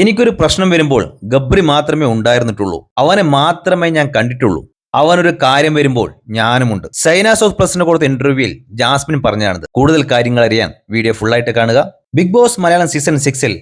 എനിക്കൊരു പ്രശ്നം വരുമ്പോൾ ഗബ്രി മാത്രമേ ഉണ്ടായിരുന്നിട്ടുള്ളൂ. അവനെ മാത്രമേ ഞാൻ കണ്ടിട്ടുള്ളൂ. അവനൊരു കാര്യം വരുമ്പോൾ ഞാനുമുണ്ട്. സൈനാസ് ഓഫ് പ്രസിന് കൊടുത്ത ഇന്റർവ്യൂവിൽ ജാസ്മിൻ പറഞ്ഞാണിത് കൂടുതൽ കാര്യങ്ങൾ അറിയാൻ വീഡിയോ ഫുള്ളായിട്ട് കാണുക. ബിഗ് ബോസ് മലയാളം സീസൺ സിക്സിൽ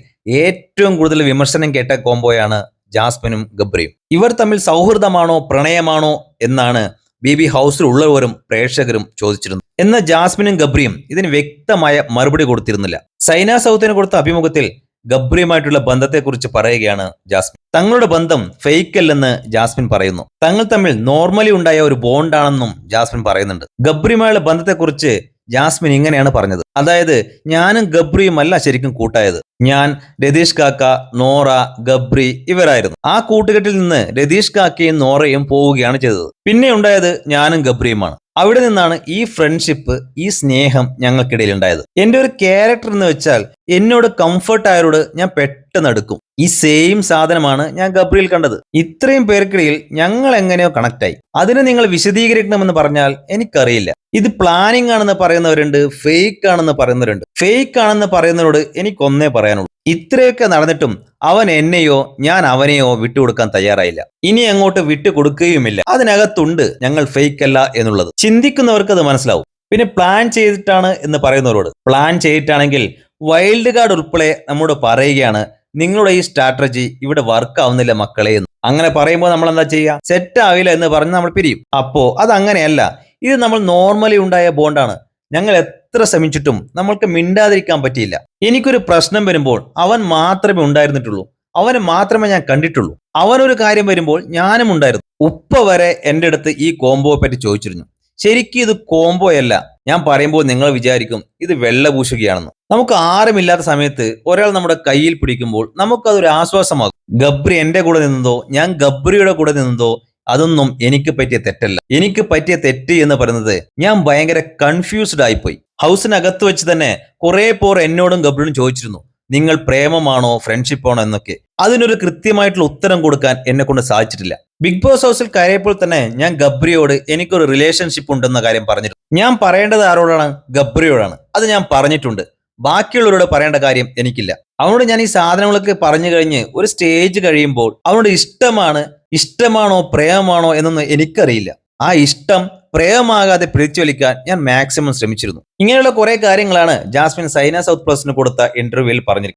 ഏറ്റവും കൂടുതൽ വിമർശനം കേട്ട കോംബോയാണ് ജാസ്മിനും ഗബ്രിയും. ഇവർ തമ്മിൽ സൗഹൃദമാണോ പ്രണയമാണോ എന്നാണ് ബി ബി ഹൗസിൽ ഉള്ളവരും പ്രേക്ഷകരും ചോദിച്ചിരുന്നു എന്നാൽ ജാസ്മിനും ഗബ്രിയും ഇതിന് വ്യക്തമായ മറുപടി കൊടുത്തിരുന്നില്ല. സൈന സൗത്തിന് കൊടുത്ത അഭിമുഖത്തിൽ ഗബ്രിയുമായിട്ടുള്ള ബന്ധത്തെക്കുറിച്ച് പറയുകയാണ് ജാസ്മിൻ. തങ്ങളുടെ ബന്ധം ഫേക്ക് അല്ലെന്ന് ജാസ്മിൻ പറയുന്നു. തങ്ങൾ തമ്മിൽ നോർമലി ഉണ്ടായ ഒരു ബോണ്ടാണെന്നും ജാസ്മിൻ പറയുന്നുണ്ട്. ഗബ്രിയുമായുള്ള ബന്ധത്തെക്കുറിച്ച് ജാസ്മിൻ ഇങ്ങനെയാണ് പറഞ്ഞത്. അതായത് ഞാനും ഗബ്രിയും അല്ല ശരിക്കും കൂട്ടായത്. ഞാൻ രതീഷ് കാക്ക നോറ ഗബ്രി ഇവരായിരുന്നു. ആ കൂട്ടുകെട്ടിൽ നിന്ന് രതീഷ് കാക്കയും നോറയും പോവുകയാണ് ചെയ്തത്. പിന്നെ ഉണ്ടായത് ഞാനും ഗബ്രിയുമാണ്. അവിടെ നിന്നാണ് ഈ ഫ്രണ്ട്ഷിപ്പ് ഈ സ്നേഹം ഞങ്ങൾക്കിടയിൽ ഉണ്ടായത്. എന്റെ ഒരു ക്യാരക്ടർ എന്ന് വെച്ചാൽ എന്നോട് കംഫർട്ട് ആയവരോട് ഞാൻ പെട്ടെന്ന് എടുക്കും ഈ സെയിം സാധനമാണ് ഞാൻ ഗബ്രിയിൽ കണ്ടത്. ഇത്രയും പേർക്കിടയിൽ ഞങ്ങൾ എങ്ങനെയോ കണക്ട് ആയി. അതിനെ നിങ്ങൾ വിശദീകരിക്കണമെന്ന് പറഞ്ഞാൽ എനിക്കറിയില്ല. ഇത് പ്ലാനിങ് ആണെന്ന് പറയുന്നവരുണ്ട് ഫേക്ക് ആണെന്ന് പറയുന്നവരുണ്ട്. ഫേക്ക് ആണെന്ന് പറയുന്നവരോട് എനിക്കൊന്നേ പറയാനുള്ളൂ. ഇത്രയൊക്കെ നടന്നിട്ടും അവൻ എന്നെയോ ഞാൻ അവനെയോ വിട്ടുകൊടുക്കാൻ തയ്യാറായില്ല. ഇനി അങ്ങോട്ട് വിട്ടുകൊടുക്കുകയുമില്ല. അതിനകത്തുണ്ട് ഞങ്ങൾ ഫേക്ക് അല്ല എന്നുള്ളത്. ചിന്തിക്കുന്നവർക്ക് അത് മനസ്സിലാവും. പിന്നെ പ്ലാൻ ചെയ്തിട്ടാണ് എന്ന് പറയുന്നവരോട്. പ്ലാൻ ചെയ്തിട്ടാണെങ്കിൽ വൈൽഡ് കാർഡ് ഉൾപ്പെടെ നമ്മോട് പറയുകയാണ് നിങ്ങളുടെ ഈ സ്ട്രാറ്റജി ഇവിടെ വർക്ക് ആവുന്നില്ല മക്കളെ എന്ന്. അങ്ങനെ പറയുമ്പോൾ നമ്മൾ എന്താ ചെയ്യുക? സെറ്റ് ആവില്ല എന്ന് പറഞ്ഞ് നമ്മൾ പിരിയും. അപ്പോ അത് അങ്ങനെയല്ല ഇത് നമ്മൾ നോർമലി ഉണ്ടായ ബോണ്ടാണ് ഞങ്ങൾ എത്ര ശ്രമിച്ചിട്ടും നമ്മൾക്ക് മിണ്ടാതിരിക്കാൻ പറ്റിയില്ല. എനിക്കൊരു പ്രശ്നം വരുമ്പോൾ അവൻ മാത്രമേ ഉണ്ടായിരുന്നിട്ടുള്ളൂ. അവനെ മാത്രമേ ഞാൻ കണ്ടിട്ടുള്ളൂ. അവനൊരു കാര്യം വരുമ്പോൾ ഞാനും ഉണ്ടായിരുന്നു. ഉപ്പ വരെ എന്റെ അടുത്ത് ഈ കോംബോയെ പറ്റി ചോദിച്ചിരുന്നു. ശരിക്കും ഇത് കോംബോ അല്ല. ഞാൻ പറയുമ്പോൾ നിങ്ങൾ വിചാരിക്കും ഇത് വെള്ളപൂശുകയാണെന്ന് നമുക്ക് ആരുമില്ലാത്ത സമയത്ത് ഒരാൾ നമ്മുടെ കയ്യിൽ പിടിക്കുമ്പോൾ നമുക്കതൊരു ആശ്വാസമാകും. ഗബ്രി എന്റെ കൂടെ നിന്നതോ ഞാൻ ഗബ്രിയുടെ കൂടെ നിന്നതോ അതൊന്നും എനിക്ക് പറ്റിയ തെറ്റല്ല. എനിക്ക് പറ്റിയ തെറ്റ് എന്ന് പറയുന്നത് ഞാൻ ഭയങ്കര കൺഫ്യൂസ്ഡ് ആയിപ്പോയി. ഹൗസിനകത്ത് വെച്ച് തന്നെ കുറെ പോർ എന്നോടും ഗബ്രിനും ചോദിച്ചിരുന്നു നിങ്ങൾ പ്രേമമാണോ ഫ്രണ്ട്ഷിപ്പാണോ എന്നൊക്കെ? അതിനൊരു കൃത്യമായിട്ടുള്ള ഉത്തരം കൊടുക്കാൻ എന്നെ കൊണ്ട് സാധിച്ചിട്ടില്ല. ബിഗ് ബോസ് ഹൗസിൽ കയറിയപ്പോൾ തന്നെ ഞാൻ ഗബ്രിയോട് എനിക്കൊരു റിലേഷൻഷിപ്പ് ഉണ്ടെന്ന കാര്യം പറഞ്ഞിരുന്നു. ഞാൻ പറയേണ്ടത് ആരോടാണ്? ഗബ്രിയോടാണ്. അത് ഞാൻ പറഞ്ഞിട്ടുണ്ട്. ബാക്കിയുള്ളവരോട് പറയേണ്ട കാര്യം എനിക്കില്ല. അവനോട് ഞാൻ ഈ സാധനങ്ങളൊക്കെ പറഞ്ഞു കഴിഞ്ഞ് ഒരു സ്റ്റേജ് കഴിയുമ്പോൾ അവനോട് ഇഷ്ടമാണ് ഇഷ്ടമാണോ പ്രേമമാണോ എന്നൊന്നും എനിക്കറിയില്ല. ആ ഇഷ്ടം പ്രേമമാകാതെ പിടിച്ചുവലിക്കാൻ ഞാൻ മാക്സിമം ശ്രമിച്ചിരുന്നു. ഇങ്ങനെയുള്ള കുറെ കാര്യങ്ങളാണ് ജാസ്മിൻ സൈന സൗത്ത് പ്ലസിന് കൊടുത്ത ഇന്റർവ്യൂവിൽ പറഞ്ഞിരിക്കുന്നത്.